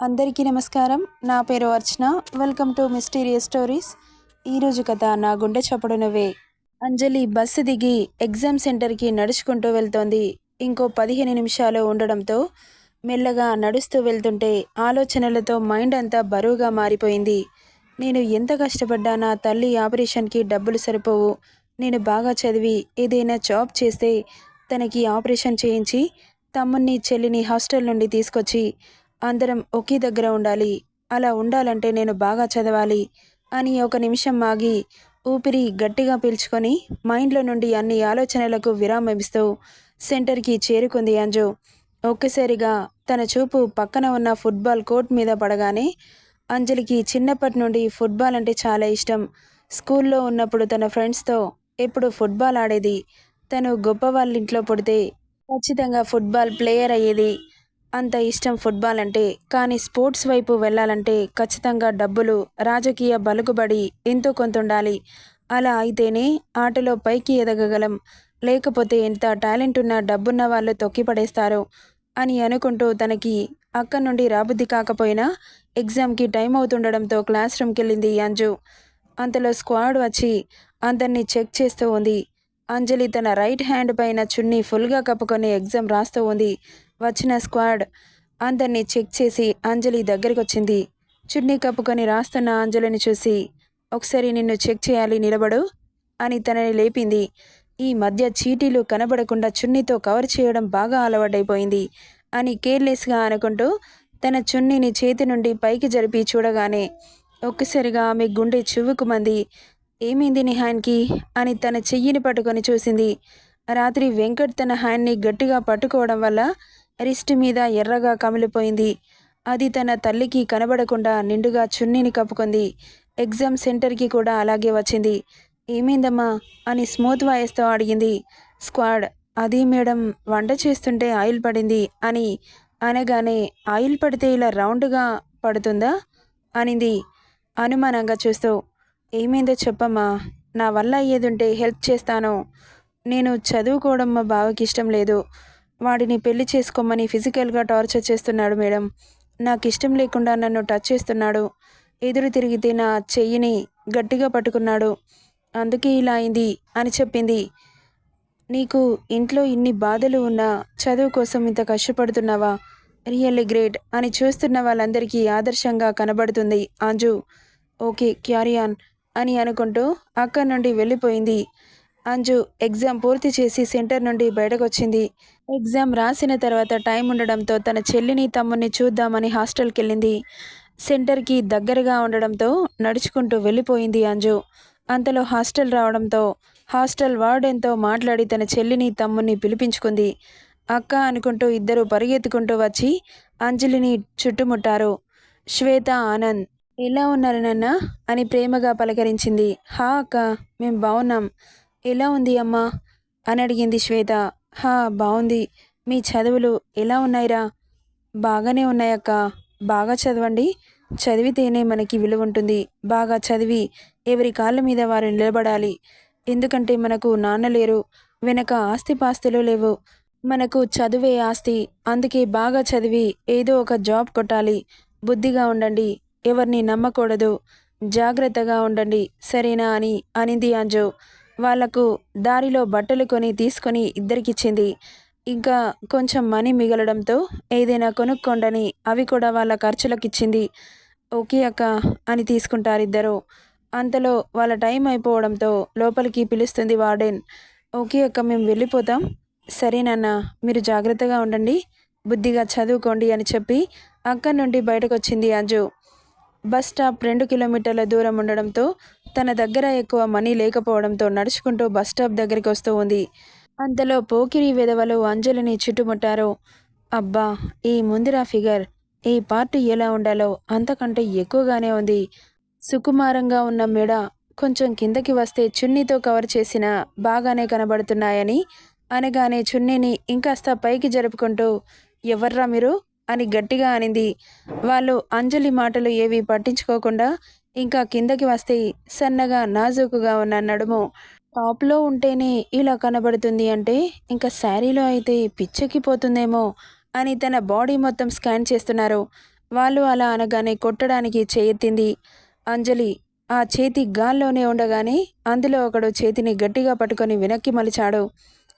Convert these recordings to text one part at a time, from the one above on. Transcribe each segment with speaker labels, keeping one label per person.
Speaker 1: అందరికీ నమస్కారం. నా పేరు Archana. Welcome to mysterious stories ఈరోజు కథ నా గుండె చప్పుడునవే అంజలి బస్సు దిగి ఎగ్జామ్ సెంటర్కి నడుచుకుంటూ వెళ్తోంది. ఇంకో పదిహేను నిమిషాలు ఉండడంతో మెల్లగా నడుస్తూ వెళ్తుంటే ఆలోచనలతో మైండ్ అంతా బరువుగా మారిపోయింది. నేను ఎంత కష్టపడ్డా నా తల్లి ఆపరేషన్కి డబ్బులు సరిపోవు. నేను బాగా చదివి ఏదైనా జాబ్ చేస్తే తనకి ఆపరేషన్ చేయించి తమ్ముని చెల్లిని హాస్టల్ నుండి తీసుకొచ్చి అందరం ఒకే దగ్గర ఉండాలి. అలా ఉండాలంటే నేను బాగా చదవాలి అని ఒక నిమిషం ఆగి ఊపిరి గట్టిగా పీల్చుకొని మైండ్లో నుండి అన్ని ఆలోచనలకు విరామమిస్తూ సెంటర్కి చేరుకుంది అంజు. ఒక్కసారిగా తన చూపు పక్కన ఉన్న ఫుట్బాల్ కోర్ట్ మీద పడగానే అంజలికి చిన్నప్పటి నుండి ఫుట్బాల్ అంటే చాలా ఇష్టం. స్కూల్లో ఉన్నప్పుడు తన ఫ్రెండ్స్తో ఎప్పుడు ఫుట్బాల్ ఆడేది. తను గొప్ప వాళ్ళ ఇంట్లో పుడితే ఖచ్చితంగా ఫుట్బాల్ ప్లేయర్ అయ్యేది. అంత ఇష్టం ఫుట్బాల్ అంటే కానీ స్పోర్ట్స్ వైపు వెళ్ళాలంటే ఖచ్చితంగా డబ్బులు రాజకీయ బలుకుబడి ఎంతో కొంత ఉండాలి అలా అయితేనే ఆటలో పైకి ఎదగగలం. లేకపోతే ఎంత టాలెంట్ ఉన్న డబ్బున్న వాళ్ళు తొక్కిపడేస్తారు అని అనుకుంటూ తనకి అక్కడి నుండి రాబుద్ది కాకపోయినా ఎగ్జామ్కి టైం అవుతుండడంతో క్లాస్ రూమ్కి వెళ్ళింది అంజు. అంతలో స్క్వాడ్ వచ్చి అందరినీ చెక్ చేస్తూ ఉంది. అంజలి తన రైట్ హ్యాండ్ పైన చున్నీ ఫుల్గా కప్పుకొని ఎగ్జామ్ రాస్తూ ఉంది. వచ్చిన స్క్వాడ్ అందరినీ చెక్ చేసి అంజలి దగ్గరికి వచ్చింది చున్నీ కప్పుకొని రాస్తున్న అంజలిని చూసి ఒకసారి నిన్ను చెక్ చేయాలి నిలబడు అని తనని లేపింది. ఈ మధ్య చీటీలు కనబడకుండా చున్నీతో కవర్ చేయడం బాగా అలవాటైపోయింది అని కేర్లెస్గా అనుకుంటూ తన చున్నీని చేతి నుండి పైకి జరిపి చూడగానే ఒక్కసారిగా ఆమె గుండె చివుకుమంది ఏమైంది నీ హ్యాండ్కి? అని తన చెయ్యిని పట్టుకొని చూసింది. రాత్రి వెంకట్ తన హ్యాండ్ని గట్టిగా పట్టుకోవడం వల్ల రిస్ట్ మీద ఎర్రగా కమిలిపోయింది. అది తన తల్లికి కనబడకుండా నిండుగా చున్నీని కప్పుకుంది. ఎగ్జామ్ సెంటర్కి కూడా అలాగే వచ్చింది. ఏమైందమ్మా? అని స్మూత్ వాయిస్తో అడిగింది. స్క్వాడ్ అది మేడం వంట చేస్తుంటే ఆయిల్ పడింది అని అనగానే ఆయిల్ పడితే ఇలా రౌండ్గా పడుతుందా? అనింది అనుమానంగా చూస్తూ. ఏమైందో చెప్పమ్మా నా వల్ల అయ్యేదుంటే హెల్ప్ చేస్తాను. నేను చదువుకోవడం మా బావకి ఇష్టం లేదు. వాడిని పెళ్ళి చేసుకోమని ఫిజికల్గా టార్చర్ చేస్తున్నాడు మేడం. నాకు ఇష్టం లేకుండా నన్ను టచ్ చేస్తున్నాడు. ఎదురు తిరిగితే నా చెయ్యిని గట్టిగా పట్టుకున్నాడు. అందుకే ఇలా అయింది అని చెప్పింది. నీకు ఇంట్లో ఇన్ని బాధలు ఉన్నా చదువు కోసం ఇంత కష్టపడుతున్నావా? రియల్లీ గ్రేట్ అని చూస్తున్న వాళ్ళందరికీ ఆదర్శంగా కనబడుతుంది అంజు. ఓకే క్యారియాన్ అని అనుకుంటూ అక్కడి నుండి వెళ్ళిపోయింది. అంజు ఎగ్జామ్ పూర్తి చేసి సెంటర్ నుండి బయటకు వచ్చింది ఎగ్జామ్ రాసిన తర్వాత టైం ఉండడంతో తన చెల్లిని తమ్ముని చూద్దామని హాస్టల్కి వెళ్ళింది సెంటర్కి దగ్గరగా ఉండడంతో నడుచుకుంటూ వెళ్ళిపోయింది అంజు. అంతలో హాస్టల్ రావడంతో హాస్టల్ వార్డెన్తో మాట్లాడి తన చెల్లిని తమ్ముని పిలిపించుకుంది. అక్క అనుకుంటూ ఇద్దరు పరిగెత్తుకుంటూ వచ్చి అంజలిని చుట్టుముట్టారు. శ్వేత ఆనంద్ ఎలా ఉన్నారు నాన్న? అని ప్రేమగా పలకరించింది. హా అక్క మేం బాగున్నాం ఎలా ఉంది అమ్మా? అని అడిగింది శ్వేత. హా బాగుంది మీ చదువులు ఎలా ఉన్నాయిరా? బాగానే ఉన్నాయక్క. బాగా చదవండి. చదివితేనే మనకి విలువ ఉంటుంది. బాగా చదివి ఎవరి కాళ్ళ మీద వారు నిలబడాలి. ఎందుకంటే మనకు నాన్న లేరు. వెనక ఆస్తిపాస్తులు లేవు. మనకు చదువే ఆస్తి. అందుకే బాగా చదివి ఏదో ఒక జాబ్ కొట్టాలి. బుద్ధిగా ఉండండి. ఎవరిని నమ్మకూడదు. జాగ్రత్తగా ఉండండి. సరేనా అని అనింది అంజు. వాళ్ళకు దారిలో బట్టలు కొని తీసుకొని ఇద్దరికిచ్చింది. ఇంకా కొంచెం మనీ మిగలడంతో ఏదైనా కొనుక్కోండని అవి కూడా వాళ్ళ ఖర్చులకు ఇచ్చింది ఓకే అక్క అని తీసుకుంటారు ఇద్దరు అంతలో వాళ్ళ టైం అయిపోవడంతో లోపలికి పిలుస్తుంది వార్డెన్. ఓకే అక్క మేము వెళ్ళిపోతాం. సరేనన్న మీరు జాగ్రత్తగా ఉండండి. బుద్ధిగా చదువుకోండి అని చెప్పి అక్కడి నుండి బయటకు వచ్చింది అంజు. బస్ స్టాప్ రెండు కిలోమీటర్ల దూరం ఉండడంతో తన దగ్గర ఎక్కువ మనీ లేకపోవడంతో నడుచుకుంటూ బస్ స్టాప్ దగ్గరికి వస్తూ ఉంది. అంతలో పోకిరి విధవలు అంజలిని చుట్టుముట్టారు. అబ్బా ఈ ముందిరా ఫిగర్. ఈ పార్టీ ఎలా ఉండాలో అంతకంటే ఎక్కువగానే ఉంది. సుకుమారంగా ఉన్న మెడ కొంచెం కిందకి వస్తే చున్నీతో కవర్ చేసిన బాగానే కనబడుతున్నాయని అనగానే చున్నీని ఇంకాస్త పైకి జరుపుకుంటూ ఎవర్రా మీరు? అని గట్టిగా అనింది. వాళ్ళు అంజలి మాటలు ఏవి పట్టించుకోకుండా ఇంకా కిందకి వస్తే సన్నగా నాజూకుగా ఉన్న నడుము టాప్లో ఉంటేనే ఇలా కనబడుతుంది అంటే ఇంకా శారీలో అయితే పిచ్చెక్కిపోతుందేమో అని తన బాడీ మొత్తం స్కాన్ చేస్తున్నారు. వాళ్ళు అలా అనగానే కొట్టడానికి చేయెత్తింది అంజలి. ఆ చేతి గాల్లోనే ఉండగానే అందులో ఒకడు చేతిని గట్టిగా పట్టుకొని వెనక్కి మలిచాడు.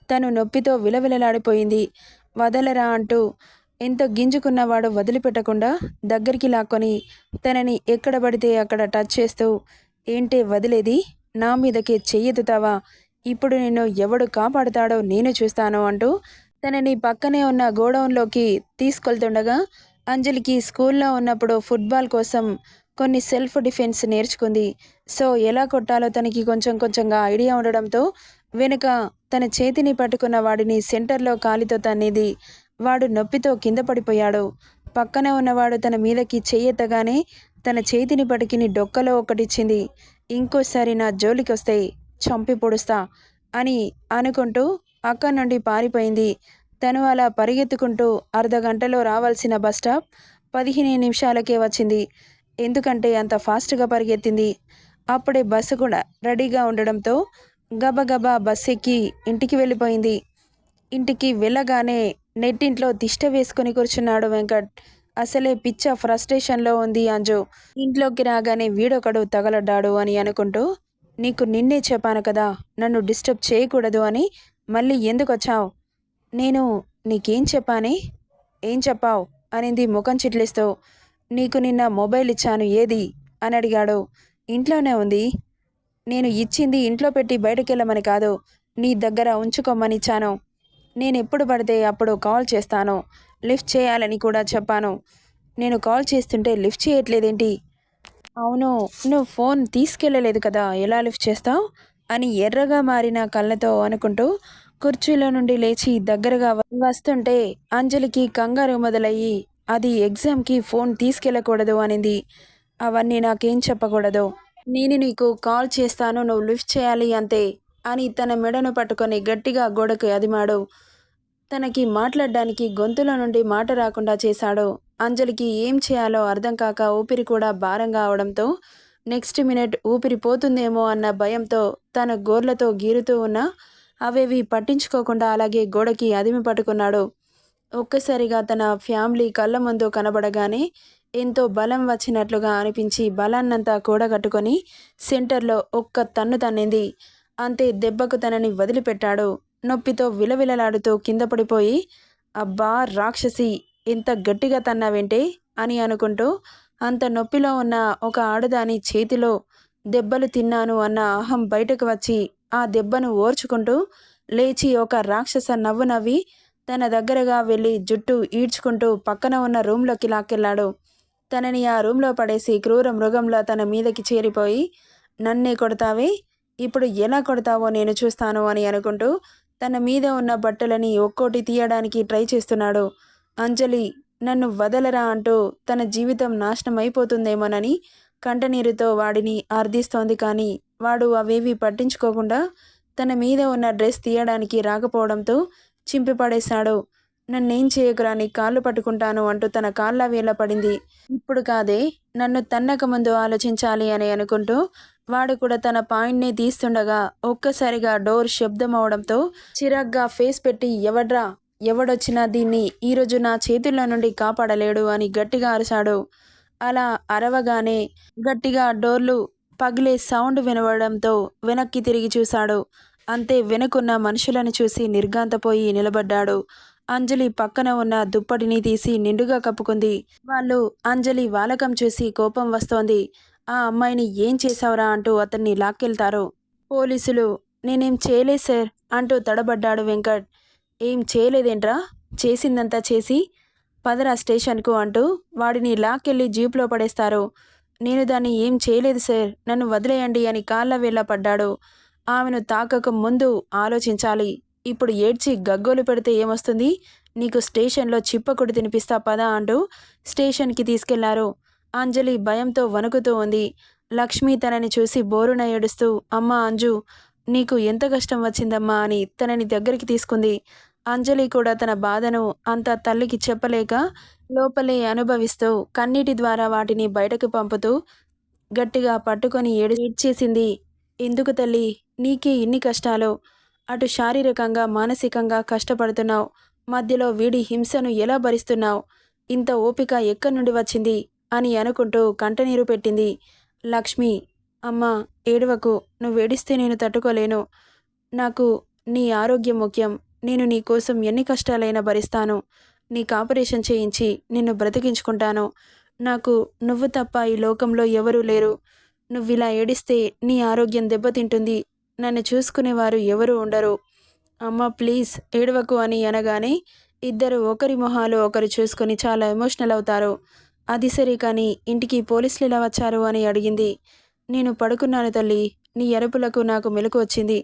Speaker 1: తను నొప్పితో విలవిలలాడిపోయింది. వదలరా అంటూ ఎంత గింజుకున్నవాడు వదిలిపెట్టకుండా దగ్గరికి లాక్కొని తనని ఎక్కడ పడితే అక్కడ టచ్ చేస్తూ ఏంటే వదిలేది? నా మీదకే చెయ్యెత్తుతావా ఇప్పుడు నిన్ను ఎవడు కాపాడుతాడో నేను చూస్తాను అంటూ తనని పక్కనే ఉన్న గోడౌన్లోకి తీసుకెళ్తుండగా అంజలికి స్కూల్లో ఉన్నప్పుడు ఫుట్బాల్ కోసం కొన్ని సెల్ఫ్ డిఫెన్స్ నేర్చుకుంది. సో ఎలా కొట్టాలో తనకి కొంచెం కొంచెంగా ఐడియా ఉండడంతో వెనుక తన చేతిని పట్టుకున్న వాడిని సెంటర్లో కాలితో తన్నేది. వాడు నొప్పితో కింద పడిపోయాడు. పక్కన ఉన్నవాడు తన మీదకి చెయ్యెత్తగానే తన చేతిని పటికిని డొక్కలో ఒకటిచ్చింది. ఇంకోసారి నా జోలికి వస్తాయి చంపి పొడుస్తా అని అనుకుంటూ అక్కడి నుండి పారిపోయింది. తను అలా పరిగెత్తుకుంటూ అర్ధ గంటలో రావాల్సిన బస్ స్టాప్ పదిహేను నిమిషాలకే వచ్చింది. ఎందుకంటే అంత ఫాస్ట్గా పరిగెత్తింది. అప్పుడే బస్సు కూడా రెడీగా ఉండడంతో గబగబా బస్ ఎక్కి ఇంటికి వెళ్ళిపోయింది. ఇంటికి వెళ్ళగానే నెట్టింట్లో తిష్ట వేసుకుని కూర్చున్నాడు వెంకట్. అసలే పిచ్చ ఫ్రస్ట్రేషన్లో ఉంది అంజు. ఇంట్లోకి రాగానే వీడొకడు తగలడ్డాడు అని అనుకుంటూ నీకు నిన్నే చెప్పాను కదా నన్ను డిస్టర్బ్ చేయకూడదు అని మళ్ళీ ఎందుకు వచ్చావు నేను నీకేం చెప్పానే? ఏం చెప్పావు? అనింది ముఖం చిట్లిస్తూ. నీకు నిన్న మొబైల్ ఇచ్చాను ఏది? అని అడిగాడు. ఇంట్లోనే ఉంది. నేను ఇచ్చింది ఇంట్లో పెట్టి బయటకెళ్ళమని కాదు నీ దగ్గర ఉంచుకోమని ఇచ్చాను. నేను ఎప్పుడు పడితే అప్పుడు కాల్ చేస్తాను. లిఫ్ట్ చేయాలని కూడా చెప్పాను. నేను కాల్ చేస్తుంటే లిఫ్ట్ చేయట్లేదేంటి? అవును నువ్వు ఫోన్ తీసుకెళ్ళలేదు కదా ఎలా లిఫ్ట్ చేస్తావు? అని ఎర్రగా మారిన కళ్ళతో అనుకుంటూ కుర్చీలో నుండి లేచి దగ్గరగా వస్తుంటే అంజలికి కంగారు మొదలయ్యి అది ఎగ్జామ్కి ఫోన్ తీసుకెళ్ళకూడదు అనింది. అవన్నీ నాకేం చెప్పకూడదు. నేను నీకు కాల్ చేస్తాను నువ్వు లిఫ్ట్ చేయాలి అంతే. అని తన మెడను పట్టుకొని గట్టిగా గోడకు అదిమాడు. తనకి మాట్లాడడానికి గొంతులో నుండి మాట రాకుండా చేశాడు. అంజలికి ఏం చేయాలో అర్థం కాక ఊపిరి కూడా భారంగా అవడంతో నెక్స్ట్ మినిట్ ఊపిరి పోతుందేమో అన్న భయంతో తన గోర్లతో గీరుతూ ఉన్న అవేవి పట్టించుకోకుండా అలాగే గోడకి అదిమి పట్టుకున్నాడు. ఒక్కసారిగా తన ఫ్యామిలీ కళ్ళ ముందు కనబడగానే ఎంతో బలం వచ్చినట్లుగా అనిపించి బలాన్నంతా కూడగట్టుకొని సెంటర్లో ఒక్క తన్ను తన్నింది. అంతే దెబ్బకు తనని వదిలిపెట్టాడు. నొప్పితో విలవిలలాడుతూ కింద పడిపోయి అబ్బా రాక్షసి ఇంత గట్టిగా తన్నావేంటే? అని అనుకుంటూ అంత నొప్పిలో ఉన్న ఒక ఆడదాని చేతిలో దెబ్బలు తిన్నాను అన్న అహం బయటకు వచ్చి ఆ దెబ్బను ఓర్చుకుంటూ లేచి ఒక రాక్షస నవ్వు నవ్వి తన దగ్గరగా వెళ్ళి జుట్టు ఈడ్చుకుంటూ పక్కన ఉన్న రూమ్లోకి లాక్కెళ్ళాడు. తనని ఆ రూమ్లో పడేసి క్రూర మృగంలా తన మీదకి చేరిపోయి నన్నే కొడతావే? ఇప్పుడు ఎలా కొడతావో నేను చూస్తాను అని అనుకుంటూ తన మీద ఉన్న బట్టలని ఒక్కోటి తీయడానికి ట్రై చేస్తున్నాడు. అంజలి నన్ను వదలరా అంటూ తన జీవితం నాశనం అయిపోతుందేమోనని కంటనీరుతో వాడిని ఆర్దిస్తోంది కానీ వాడు అవేవి పట్టించుకోకుండా తన మీద ఉన్న డ్రెస్ తీయడానికి రాకపోవడంతో చింపిపడేశాడు. నన్నేం చేయకురా నీ కాళ్ళు పట్టుకుంటాను అంటూ తన కాళ్ళ వేళ పడింది. ఇప్పుడు కాదే నన్ను తన్నక ముందు ఆలోచించాలి అని అనుకుంటూ వాడు కూడా తన పాయింట్ని తీస్తుండగా ఒక్కసారిగా డోర్ శబ్దం అవడంతో చిరాగ్గా ఫేస్ పెట్టి ఎవడ్రా? ఎవడొచ్చినా దీన్ని ఈరోజు నా చేతుల్లో నుండి కాపాడలేడు అని గట్టిగా అరిచాడు అలా అరవగానే గట్టిగా డోర్లు పగిలే సౌండ్ వినవడంతో వెనక్కి తిరిగి చూశాడు. అంతే వెనుకున్న మనుషులను చూసి నిర్గాంతపోయి నిలబడ్డాడు. అంజలి పక్కన ఉన్న దుప్పటిని తీసి నిండుగా కప్పుకుంది. వాళ్ళు అంజలి వాలకం చూసి కోపం వస్తోంది. ఆ అమ్మాయిని ఏం చేశావురా అంటూ అతన్ని లాక్కెళ్తారు. పోలీసులు నేనేం చేయలేదు సార్ అంటూ తడబడ్డాడు వెంకట్. ఏం చేయలేదేంట్రా? చేసిందంతా చేసి పదరా స్టేషన్కు అంటూ వాడిని లాక్కెళ్ళి జీప్లో పడేస్తారు. నేను దాన్ని ఏం చేయలేదు సార్. నన్ను వదిలేయండి అని కాళ్ళ వేళ్ళ పడ్డాడు. ఆమెను తాకక ముందు ఆలోచించాలి. ఇప్పుడు ఏడ్చి గగ్గోలు పెడితే ఏమొస్తుంది? నీకు స్టేషన్లో చిప్పకుడి తినిపిస్తా పదా అంటూ స్టేషన్కి తీసుకెళ్ళారు. అంజలి భయంతో వణుకుతూ ఉంది. లక్ష్మి తనని చూసి బోరున ఏడుస్తూ అమ్మా అంజు నీకు ఎంత కష్టం వచ్చిందమ్మా అని తనని దగ్గరికి తీసుకుంది. అంజలి కూడా తన బాధను అంత తల్లికి చెప్పలేక లోపలే అనుభవిస్తూ కన్నీటి ద్వారా వాటిని బయటకు పంపుతూ గట్టిగా పట్టుకొని ఏడు ఏడ్చేసింది. ఎందుకు తల్లి? నీకే ఇన్ని కష్టాలు. అటు శారీరకంగా మానసికంగా కష్టపడుతున్నావు. మధ్యలో వీడి హింసను ఎలా భరిస్తున్నావు? ఇంత ఓపిక ఎక్కడి నుండి వచ్చింది? అని అనుకుంటూ కంటనీరు పెట్టింది. లక్ష్మి అమ్మా ఏడవకు. నువ్వు ఏడిస్తే నేను తట్టుకోలేను. నాకు నీ ఆరోగ్యం ముఖ్యం. నేను నీ కోసం ఎన్ని కష్టాలైనా భరిస్తాను. నీకు ఆపరేషన్ చేయించి నిన్ను బ్రతికించుకుంటాను. నాకు నువ్వు తప్ప ఈ లోకంలో ఎవరూ లేరు. నువ్వు ఇలా ఏడిస్తే నీ ఆరోగ్యం దెబ్బతింటుంది. నన్ను చూసుకునేవారు ఎవరు ఉండరు. అమ్మ ప్లీజ్ ఏడవకు అని అనగానే ఇద్దరు ఒకరి మొహాలు ఒకరు చూసుకొని చాలా ఎమోషనల్ అవుతారు. అది సరే కానీ ఇంటికి పోలీసులు ఎలా వచ్చారు అని అడిగింది. నేను పడుకున్నాను తల్లి. నీ ఎరుపులకు నాకు మెలకు వచ్చింది.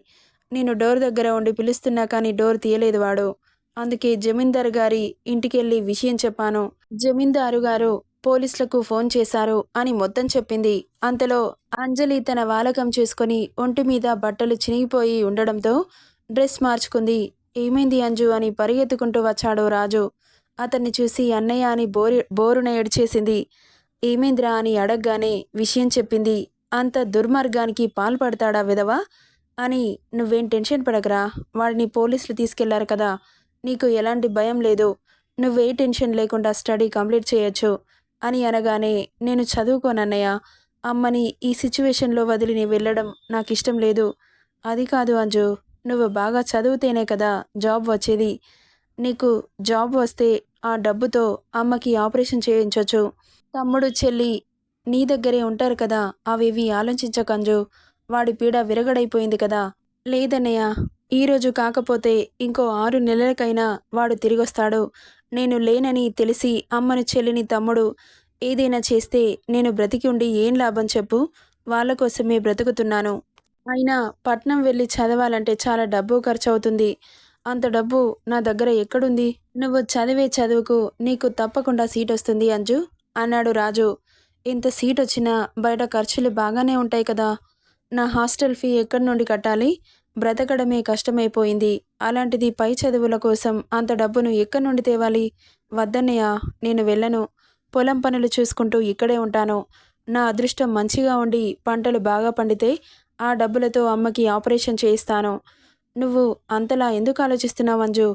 Speaker 1: నేను డోర్ దగ్గర ఉండి పిలుస్తున్నా కానీ డోర్ తీయలేదు వాడు. అందుకే జమీందారు గారి ఇంటికెళ్ళి విషయం చెప్పాను. జమీందారు గారు పోలీసులకు ఫోన్ చేశారు అని మొత్తం చెప్పింది. అంతలో అంజలి తన వాలకం చేసుకుని ఒంటి మీద బట్టలు చినిగిపోయి ఉండడంతో డ్రెస్ మార్చుకుంది. ఏమైంది అంజు అని పరిగెత్తుకుంటూ వచ్చాడు రాజు. అతన్ని చూసి అన్నయ్య అని బోరి బోరున ఏడ్చేసింది. ఏమైందిరా అని అడగగానే విషయం చెప్పింది. అంత దుర్మార్గానికి పాల్పడతాడా విధవా? అని నువ్వేం టెన్షన్ పడకరా. వాడిని పోలీసులు తీసుకెళ్ళారు కదా. నీకు ఎలాంటి భయం లేదు. నువ్వే టెన్షన్ లేకుండా స్టడీ కంప్లీట్ చేయొచ్చు. అని అనగానే నేను చదువుకోనన్నయ్య. అమ్మని ఈ సిచ్యువేషన్లో వదిలి నీ వెళ్ళడం నాకు ఇష్టం లేదు. అది కాదు అంజు నువ్వు బాగా చదివితేనే కదా జాబ్ వచ్చేది. నీకు జాబ్ వస్తే ఆ డబ్బుతో అమ్మకి ఆపరేషన్ చేయించవచ్చు తమ్ముడు చెల్లి నీ దగ్గరే ఉంటారు కదా అవేవి ఆలోచించకంజు వాడి పీడ విరగడైపోయింది కదా. లేదన్నయ్య ఈరోజు కాకపోతే ఇంకో ఆరు నెలలకైనా వాడు తిరిగొస్తాడు. నేను లేనని తెలిసి అమ్మని చెల్లిని తమ్ముడు ఏదైనా చేస్తే నేను బ్రతికి ఉండి ఏం లాభం చెప్పు? వాళ్ళ కోసమే బ్రతుకుతున్నాను. అయినా పట్నం వెళ్ళి చదవాలంటే చాలా డబ్బు ఖర్చు అవుతుంది అంత డబ్బు నా దగ్గర ఎక్కడుంది? నువ్వు చదివే చదువుకు నీకు తప్పకుండా సీట్ వస్తుంది అంజు అన్నాడు రాజు. ఇంత సీట్ వచ్చినా బయట ఖర్చులు బాగానే ఉంటాయి కదా? నా హాస్టల్ ఫీ ఎక్కడి నుండి కట్టాలి? బ్రతకడమే కష్టమైపోయింది. అలాంటిది పై చదువుల కోసం అంత డబ్బును ఎక్కడి నుండి తేవాలి? వద్దన్నయ్య నేను వెళ్ళను. పొలం పనులు చూసుకుంటూ ఇక్కడే ఉంటాను. నా అదృష్టం మంచిగా ఉండి పంటలు బాగా పండితే ఆ డబ్బులతో అమ్మకి ఆపరేషన్ చేయిస్తాను. నువ్వు అంతలా ఎందుకు ఆలోచిస్తున్నావు అంజు?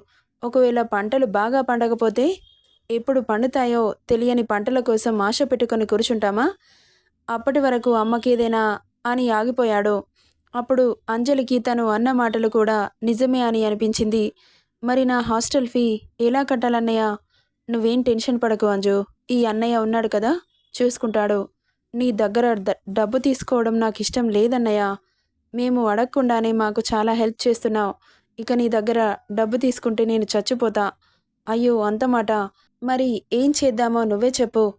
Speaker 1: ఒకవేళ పంటలు బాగా పండకపోతే ఎప్పుడు పండుతాయో తెలియని పంటల కోసం ఆశ పెట్టుకొని కూర్చుంటామా? అప్పటి వరకు అమ్మకేదైనా అని ఆగిపోయాడు. అప్పుడు అంజలికి తను అన్న మాటలు కూడా నిజమే అని అనిపించింది. మరి నా హాస్టల్ ఫీ ఎలా కట్టాలన్నయ్య? నువ్వేం టెన్షన్ పడకు అంజు ఈ అన్నయ్య ఉన్నాడు కదా చూసుకుంటాడు. నీ దగ్గర డబ్బు తీసుకోవడం నాకు ఇష్టం లేదన్నయ్య. మేము అడగకుండానే మాకు చాలా హెల్ప్ చేస్తున్నావు. ఇక నీ దగ్గర డబ్బు తీసుకుంటే నేను చచ్చిపోతా. అయ్యో అంత మాట. మరి ఏం చేద్దామో నువ్వే చెప్పు.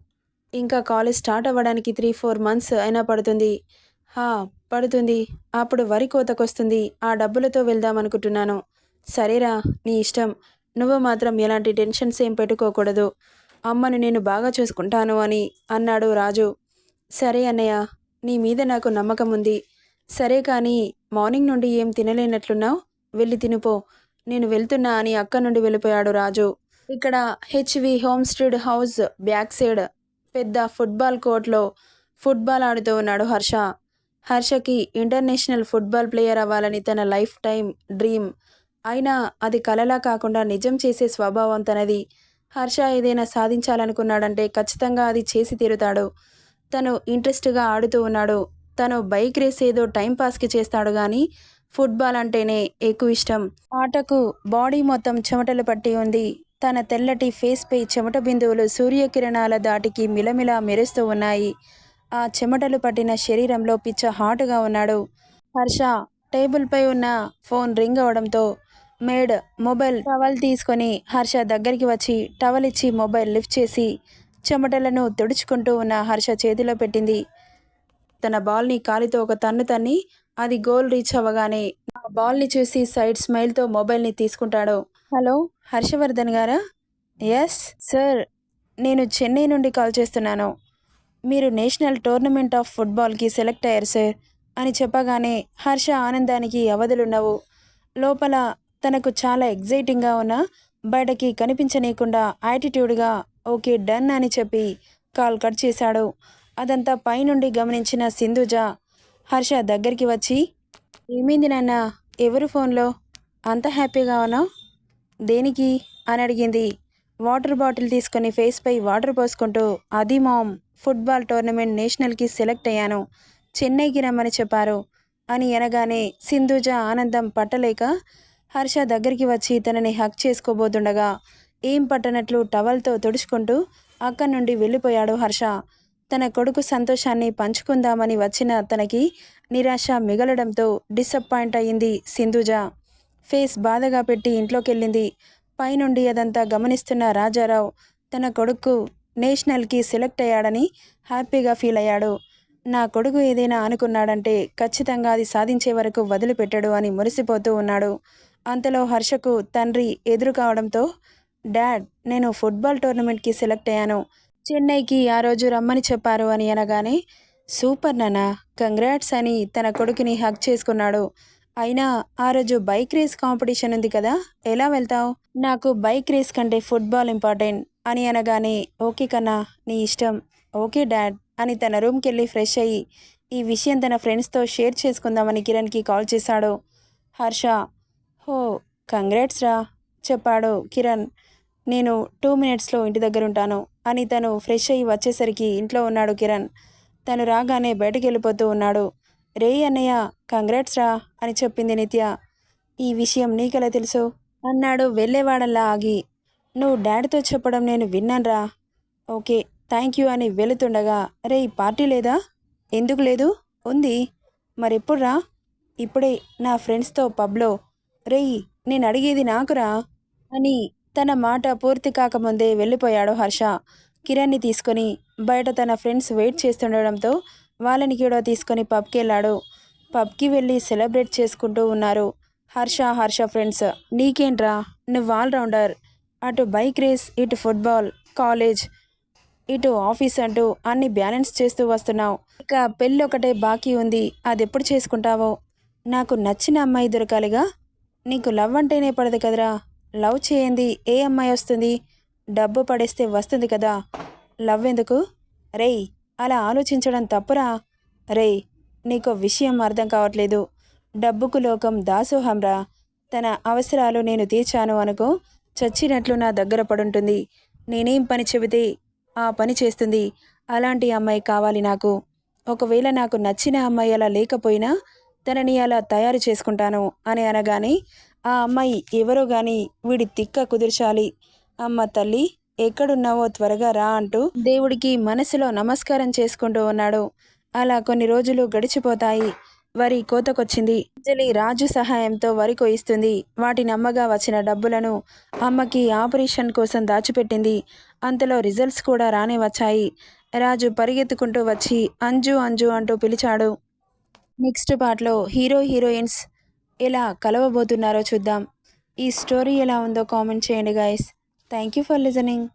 Speaker 1: ఇంకా కాలేజ్ స్టార్ట్ అవ్వడానికి త్రీ ఫోర్ మంత్స్ అయినా పడుతుంది. హా పడుతుంది. అప్పుడు వరి కోతకొస్తుంది. ఆ డబ్బులతో వెళ్దామనుకుంటున్నాను. సరేరా నీ ఇష్టం. నువ్వు మాత్రం ఎలాంటి టెన్షన్స్ ఏం పెట్టుకోకూడదు. అమ్మను నేను బాగా చూసుకుంటాను అని అన్నాడు రాజు. సరే అన్నయ్య నీ మీద నాకు నమ్మకం ఉంది. సరే కానీ మార్నింగ్ నుండి ఏం తినలేనట్లున్నావు? వెళ్ళి తినుపో. నేను వెళ్తున్నా అని అక్క నుండి వెళ్ళిపోయాడు రాజు. ఇక్కడ HV home street house back side పెద్ద ఫుట్బాల్ కోర్ట్లో ఫుట్బాల్ ఆడుతూ ఉన్నాడు హర్ష. హర్షకి ఇంటర్నేషనల్ ఫుట్బాల్ ప్లేయర్ అవ్వాలని తన లైఫ్ టైం డ్రీమ్. అయినా అది కలలా కాకుండా నిజం చేసే స్వభావం తనది. హర్ష ఏదైనా సాధించాలనుకున్నాడంటే ఖచ్చితంగా అది చేసి తీరుతాడు. తను ఇంట్రెస్ట్గా ఆడుతూ ఉన్నాడు. తను బైక్ రేస్ ఏదో టైంపాస్కి చేస్తాడు కానీ ఫుట్బాల్ అంటేనే ఎక్కువ ఇష్టం. ఆటకు బాడీ మొత్తం చెమటలు పట్టి ఉంది. తన తెల్లటి ఫేస్పై చెమట బిందువులు సూర్యకిరణాల దాటికి మిలమిలా మెరుస్తూ ఉన్నాయి. ఆ చెమటలు పట్టిన శరీరంలో పిచ్చ హాటుగా ఉన్నాడు. హర్ష టేబుల్పై ఉన్న ఫోన్ రింగ్ అవడంతో మేడ్ మొబైల్ టవల్ తీసుకొని హర్ష దగ్గరికి వచ్చి టవల్ ఇచ్చి మొబైల్ లిఫ్ట్ చేసి చెమటలను తుడుచుకుంటూ ఉన్న హర్ష చేతిలో పెట్టింది. తన బాల్ని కాలితో ఒక తన్ను తన్ని అది గోల్ రీచ్ అవ్వగానే ఆ బాల్ని చూసి సైడ్ స్మైల్తో మొబైల్ని తీసుకుంటాడు. హలో హర్షవర్ధన్ గారా? ఎస్ సార్ నేను చెన్నై నుండి కాల్ చేస్తున్నాను. మీరు నేషనల్ టోర్నమెంట్ ఆఫ్ ఫుట్బాల్కి సెలెక్ట్ అయ్యారు సార్ అని చెప్పగానే హర్ష ఆనందానికి అవధులున్నవు లోపల తనకు చాలా ఎగ్జైటింగ్గా ఉన్న బయటకి కనిపించనీయకుండా యాటిట్యూడ్గా ఓకే డన్ అని చెప్పి కాల్ కట్ చేశాడు. అదంతా పైనుండి గమనించిన సింధుజ హర్ష దగ్గరికి వచ్చి ఏమైంది నాన్న? ఎవరు ఫోన్లో? అంత హ్యాపీగా ఉన్నావు? దేనికి? అని అడిగింది. వాటర్ బాటిల్ తీసుకొని ఫేస్పై వాటర్ పోసుకుంటూ అది మామ్ ఫుట్బాల్ టోర్నమెంట్ నేషనల్కి సెలెక్ట్ అయ్యాను. చెన్నైకి రమ్మని చెప్పారు. అని అనగానే సింధుజ ఆనందం పట్టలేక హర్ష దగ్గరికి వచ్చి తనని హక్ చేసుకోబోతుండగా ఏం పట్టనట్లు టవల్తో తుడుచుకుంటూ అక్కడి నుండి వెళ్ళిపోయాడు హర్ష. తన కొడుకు సంతోషాన్ని పంచుకుందామని వచ్చిన తనకి నిరాశ మిగలడంతో డిసప్పాయింట్ అయింది సింధుజ. ఫేస్ బాధగా పెట్టి ఇంట్లోకెళ్ళింది. పైనుండి అదంతా గమనిస్తున్న రాజారావు తన కొడుకు నేషనల్కి సెలెక్ట్ అయ్యాడని హ్యాపీగా ఫీల్ అయ్యాడు. నా కొడుకు ఏదైనా అనుకున్నాడంటే ఖచ్చితంగా అది సాధించే వరకు వదిలిపెట్టడు అని మురిసిపోతూ ఉన్నాడు. అంతలో హర్షకు తండ్రి ఎదురు కావడంతో డాడ్ నేను ఫుట్బాల్ టోర్నమెంట్కి సెలెక్ట్ అయ్యాను. చెన్నైకి ఆ రోజు రమ్మని చెప్పారు అని అనగానే సూపర్ నాన్న కంగ్రాట్స్ అని తన కొడుకుని హక్ చేసుకున్నాడు. అయినా ఆ రోజు బైక్ రేస్ కాంపిటీషన్ ఉంది కదా ఎలా వెళ్తావు? నాకు బైక్ రేస్ కంటే ఫుట్బాల్ ఇంపార్టెంట్. అని అనగానే ఓకే కన్నా నీ ఇష్టం. ఓకే డాడ్ అని తన రూమ్కి వెళ్ళి ఫ్రెష్ అయ్యి ఈ విషయం తన ఫ్రెండ్స్తో షేర్ చేసుకుందామని కిరణ్కి కాల్ చేశాడు. హర్ష హో కంగ్రాట్స్ రా చెప్పాడు కిరణ్. నేను టూ మినిట్స్లో ఇంటి దగ్గర ఉంటాను అని తను ఫ్రెష్ అయ్యి వచ్చేసరికి ఇంట్లో ఉన్నాడు కిరణ్. తను రాగానే బయటకు వెళ్ళిపోతూ ఉన్నాడు. రే అన్నయ్య కంగ్రాట్స్ రా అని చెప్పింది నిత్య. ఈ విషయం నీకెలా తెలుసు? అన్నాడు వెళ్ళేవాడల్లా ఆగి. నువ్వు డాడీతో చెప్పడం నేను విన్నాన్రా. ఓకే థ్యాంక్ యూ అని వెళుతుండగా రే పార్టీ లేదా? ఎందుకు లేదు? ఉంది. మరెప్పుడురా? ఇప్పుడే నా ఫ్రెండ్స్తో పబ్లో రేయ్ నేను అడిగేది నాకురా అని తన మాట పూర్తి కాకముందే వెళ్ళిపోయాడు హర్ష. కిరణ్ని తీసుకొని బయట తన ఫ్రెండ్స్ వెయిట్ చేస్తుండడంతో వాళ్ళని కూడా తీసుకొని పబ్కి వెళ్ళాడు పబ్కి వెళ్ళి సెలబ్రేట్ చేసుకుంటూ ఉన్నారు హర్ష హర్ష ఫ్రెండ్స్. నీకేంట్రా? నువ్వు ఆల్రౌండర్ అటు బైక్ రేస్ ఇటు ఫుట్బాల్ కాలేజ్ ఇటు ఆఫీస్ అంటూ అన్ని బ్యాలెన్స్ చేస్తూ వస్తున్నావు. ఇక పెళ్ళి ఒకటే బాకీ ఉంది. అది ఎప్పుడు చేసుకుంటావో? నాకు నచ్చిన అమ్మాయి దొరకాలిగా. నీకు లవ్ అంటేనే పడదు కదరా. లవ్ చేయండి ఏ అమ్మాయి వస్తుంది? డబ్బు పడేస్తే వస్తుంది కదా. లవ్ ఎందుకు? రేయ్ అలా ఆలోచించడం తప్పురా. రేయ్ నీకు విషయం అర్థం కావట్లేదు. డబ్బుకు లోకం దాసోహంరా. తన అవసరాలు నేను తీర్చాను అనుకో చచ్చినట్లు నా దగ్గర పడుంటుంది. నేనేం పని చెబితే ఆ పని చేస్తుంది. అలాంటి అమ్మాయి కావాలి నాకు. ఒకవేళ నాకు నచ్చిన అమ్మాయి అలా లేకపోయినా తనని అలా తయారు చేసుకుంటాను అని అనగానే ఆ అమ్మాయి ఎవరో గాని వీడి తిక్క కుదిర్చాలి. అమ్మ తల్లి ఎక్కడున్నావో త్వరగా రా అంటూ దేవుడికి మనసులో నమస్కారం చేసుకుంటూ ఉన్నాడు. అలా కొన్ని రోజులు గడిచిపోతాయి. వరి కోతకొచ్చింది. అంజలి రాజు సహాయంతో వరి కోయిస్తుంది. వాటిని అమ్మగా వచ్చిన డబ్బులను అమ్మకి ఆపరేషన్ కోసం దాచిపెట్టింది. అంతలో రిజల్ట్స్ కూడా రానే వచ్చాయి. రాజు పరిగెత్తుకుంటూ వచ్చి అంజు అంజు అంటూ పిలిచాడు. నెక్స్ట్ పార్ట్లో హీరో హీరోయిన్స్ ఎలా కలవబోతున్నారో చూద్దాం. ఈ స్టోరీ ఎలా ఉందో కామెంట్ చేయండి guys. Thank you for listening.